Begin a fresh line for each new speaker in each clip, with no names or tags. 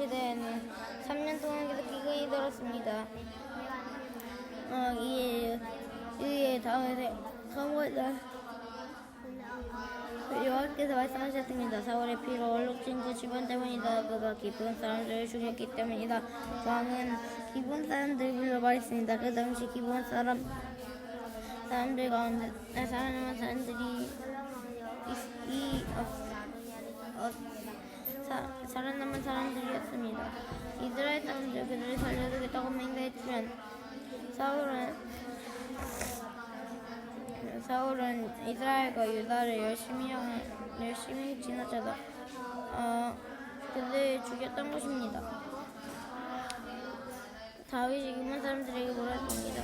시대에는 3년 동안 계속 기근이 들었습니다. 어, 이에 이에 다음에 사무엘 여호와께서 말씀하셨습니다. 사울의 피로 얼룩진 그 집안 때문이다. 그가 기쁜 사람들을 죽였기 때문이다. 왕은 기쁜 사람들 불러 말했습니다. 그 당시 기쁜 사람 사람들 가운데 살아남은 사람들이 이, 이 어, 어, 사, 살 아남은 사람들이었습니다. 이스라엘 사람들 그들을 살려주겠다고 맹세했지만 사울은 사울은 이스라엘과 유다를 열심히 향- 열심히 지나쳐서 어, 그들을 죽였던 것입니다. 다윗이 기쁜 사람들에게 물었습니다.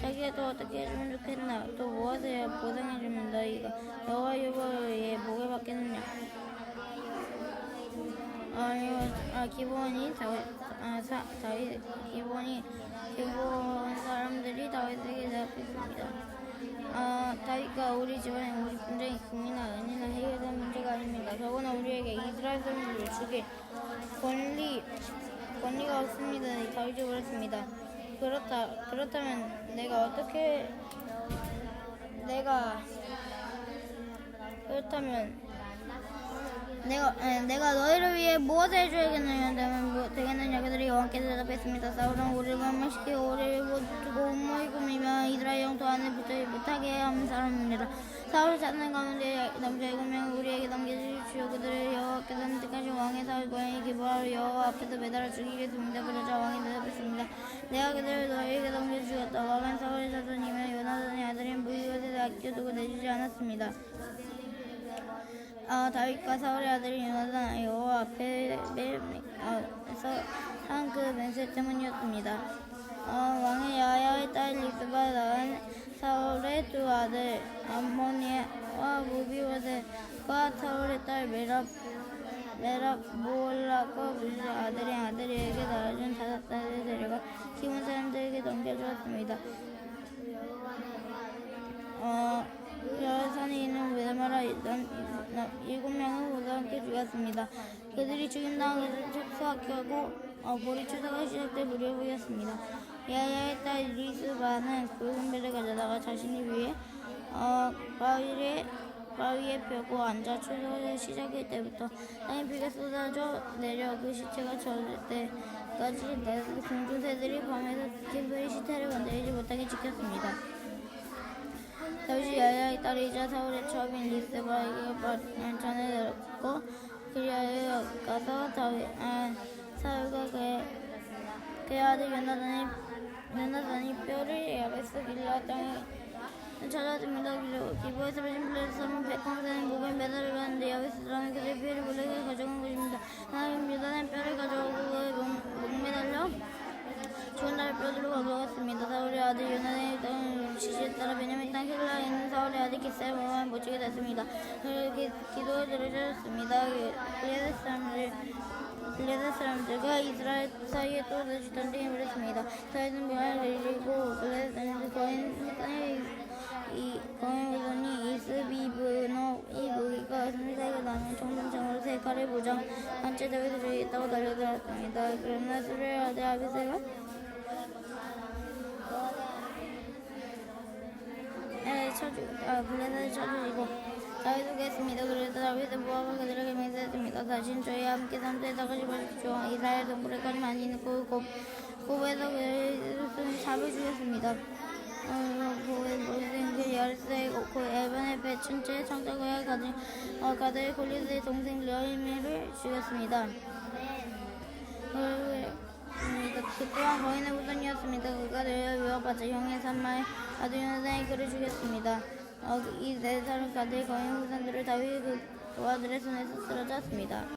자기가 또 어떻게 해주면 좋겠나? 또 무엇을 보상해주면 너희가 여호와 여호와의 목에 받겠느냐? 아 기본이 다윗, 아 사, 다윗 기본이 기본 사람들이 다윗에게 대답했습니다. 아 다윗과 우리 집안에 우리 분쟁이 금이나 은이나 해결된 문제가 아닙니다. 더구나 우리에게 이스라엘 사람들을 죽일 권리 권리가 없습니다. 다윗이 물었습니다. 그렇다 그렇다면 내가 어떻게 내가 그렇다면 내가 에, 내가 너희를 위해 무엇을 해줘야겠느냐 되면 뭐 되겠느냐 그들이 여호와께 대답했습니다. 사울은 우리를 망명시키고 우리를 못 두고 온모이 꾸미며 이스라엘 영토 안에 붙지 못하게 한 사람입니다. 사울을 찾는 가운데 남자 일곱 명을 우리에게 남겨주십시오. 그들을 여호와께서 선택하신 왕의 사울 고향에 기부하러 여호와 앞에서 매달아 죽이겠습니다. 그러자 왕이 대답했습니다. 내가 그들을 너희에게 넘겨주겠다. 왕은 사울의 자손이며 요나단의 아들인 무이것에 아껴두고 내주지 않았습니다. 아, 다윗과 사울의 아들이 요나단 여호와 앞에 매서 한그 맹세 때문이었습니다. 어, 왕의 야야의 딸 리스바 낳은 사울의 두 아들 암모니와 무비워셋과 사울의 딸 메랍 메랍 모올라과 무시 아들의 아들에게 낳아준 다섯 딸을 데려가 기본 사람들에게 넘겨주었습니다. 어, 여러 산에 있는 외마라 일곱 명은 모두 함께 죽였습니다. 그들이 죽인 다음 그들을 척수학하고 어, 보리 추사가 시작될 무렵이었습니다. 야야의 딸 리스바는 배를 가져다가 자신이 위해 어, 바위에 바위에 펴고 앉아 추석을 시작할 때부터 땅에 비가 쏟아져 내려 그 시체가 젖을 때까지 공중새들이 밤에서 kimber의 시체를 건드리지 못하게 지켰습니다. 다윗이 야야의 딸이자 사울의 처음인 리스바에게 전해들었고 그리하여 가서 다윗 아, 사울과 그의 그의 아들 요나단이 요나단이 뼈를 야베스 길라 땅에 찾아듭니다. 기부에서 배신 블레스는 백황산의 목에 매달려 하는데 야베스 사람이 그들의 뼈를 블레 아들 기사의 못 지게 됐습니다. 기, 기도에 들으셨습니다. 블레셋 사람들 블레셋 사람들과 이스라엘 사이에 또 다시 전쟁이 벌였습니다. 다윗은 명을 내리고 블레셋 거인 땅에 이 거인 후손이 이스비브노 이 무기가 선세가 나는 청동창으로 세 칼을 보장 한째 다윗을 죽이겠다고 달려들었습니다. 그러나 수레 아들 아비세가 에 아 블레셋을 쳐주시고 다윗을 겠습니다. 그래서 다윗은 모아가 그들에게 맹세했습니다. 다신 저희와 함께 삼도에 나가지 마십시오. 이스라엘 동굴에까지 많이 있고 곱 곱에서 그를 잡을 주겠습니다. 고의 모든 그 에반의 배춘째 청자고야 가든 어, 가들 골리스의 동생 르이미를 죽였습니다. 그 또한 거인의 후손이었습니다. 그가 늘 위협받자 형의 산마의 아들 요나단이 그를 죽였습니다. 어, 이네 사람 가들 거인 후손들을 다윗 그 아들의 손에서 쓰러졌습니다.